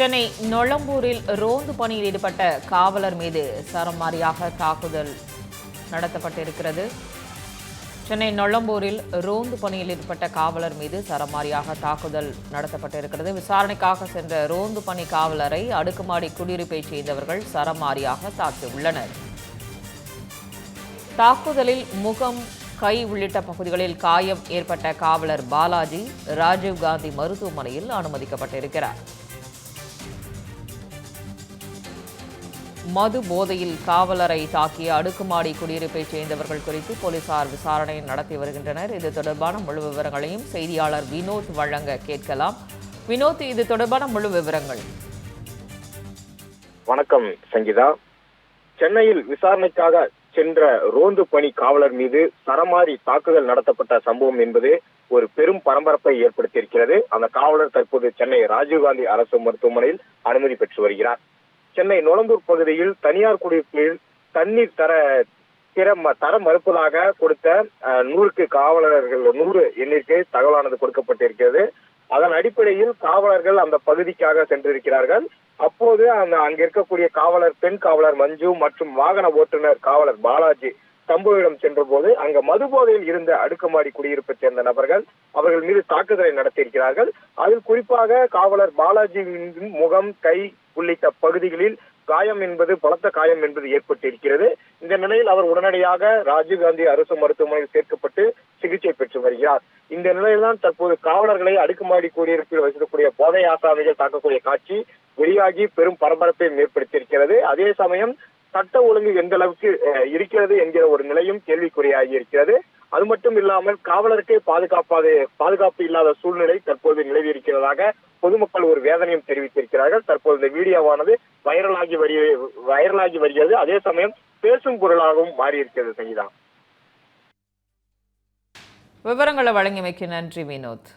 சென்னை நொளம்பூரில் ரோந்து பணியில் ஈடுபட்ட காவலர் மீது சரமாரியாக தாக்குதல் நடத்தப்பட்டிருக்கிறது. சென்னை நொளம்பூரில் ரோந்து பணியில் ஈடுபட்ட காவலர் மீது சரமாரியாக தாக்குதல் நடத்தப்பட்டிருக்கிறது. விசாரணைக்காக சென்ற ரோந்து பணி காவலரை அடுக்குமாடி குடியிருப்பைச் சேர்ந்தவர்கள் சரமாரியாக தாக்கியுள்ளனர். தாக்குதலில் முகம் கை உள்ளிட்ட பகுதிகளில் காயம் ஏற்பட்ட காவலர் பாலாஜி ராஜீவ்காந்தி மருத்துவமனையில் அனுமதிக்கப்பட்டிருக்கிறார். மது போதையில் காவலரை தாக்கிய அடுக்குமாடி குடியிருப்பைச் சேர்ந்தவர்கள் குறித்து போலீசார் விசாரணை நடத்தி வருகின்றனர். இது தொடர்பான முழு விவரங்களையும் செய்தியாளர் வினோத் வழங்க கேட்கலாம். வினோத் இது தொடர்பான முழு விவரங்கள். வணக்கம் சங்கீதா. சென்னையில் விசாரணைக்காக சென்ற ரோந்து பணி காவலர் மீது சரமாரி தாக்குதல் நடத்தப்பட்ட சம்பவம் என்பது ஒரு பெரும் பரபரப்பை ஏற்படுத்தியிருக்கிறது. அந்த காவலர் தற்போது சென்னை ராஜீவ்காந்தி அரசு மருத்துவமனையில் அனுமதி பெற்று வருகிறார். சென்னை நுளம்பூர் பகுதியில் தனியார் குடியிருப்பில் தண்ணீர் தர தர மறுப்பதாக கொடுத்த நூறுக்கு காவலர்கள் நூறு எண்ணிற்கு தகவலானது கொடுக்கப்பட்டிருக்கிறது. அதன் அடிப்படையில் காவலர்கள் அந்த பகுதிக்காக சென்றிருக்கிறார்கள். அப்போது அந்த அங்க இருக்கக்கூடிய காவலர் பெண் காவலர் மஞ்சு மற்றும் வாகன ஓட்டுநர் காவலர் பாலாஜி சம்பவ சென்ற சென்றபோது அங்க மது போதையில் இருந்த அடுக்குமாடி குடியிருப்பைச் சேர்ந்த நபர்கள் அவர்கள் மீது தாக்குதலை நடத்தியிருக்கிறார்கள். அதில் குறிப்பாக காவலர் பாலாஜியின் முகம் கை உள்ளிட்ட பகுதிகளில் காயம் என்பது பலத்த காயம் என்பது ஏற்பட்டிருக்கிறது. இந்த நிலையில் அவர் உடனடியாக ராஜீவ்காந்தி அரசு மருத்துவமனையில் சேர்க்கப்பட்டு சிகிச்சை பெற்று வருகிறார். இந்த நிலையில்தான் தற்போது காவலர்களை அடுக்குமாடி குடியிருப்பில் வசிக்கக்கூடிய போதை ஆசாமிகள் தாக்கக்கூடிய காட்சி வெளியாகி பெரும் பரபரப்பை ஏற்படுத்தியிருக்கிறது. அதே சமயம் சட்ட ஒழுங்கு எந்த அளவுக்கு இருக்கிறது என்கிற ஒரு நிலையும் கேள்விக்குறியாகி இருக்கிறது. அது மட்டும் இல்லாமல் காவலருக்கே பாதுகாப்பாக பாதுகாப்பு இல்லாத சூழ்நிலை தற்போது நிலவி இருக்கிறதாக பொதுமக்கள் ஒரு வேதனையும் தெரிவித்திருக்கிறார்கள். தற்போது இந்த வீடியோவானது வைரலாகி வரி வைரலாகி வருகிறது. அதே சமயம் பேசும் பொருளாகவும் மாறியிருக்கிறது சங்கீதா. விவரங்களை வழங்கியமைக்கு நன்றி வினோத்.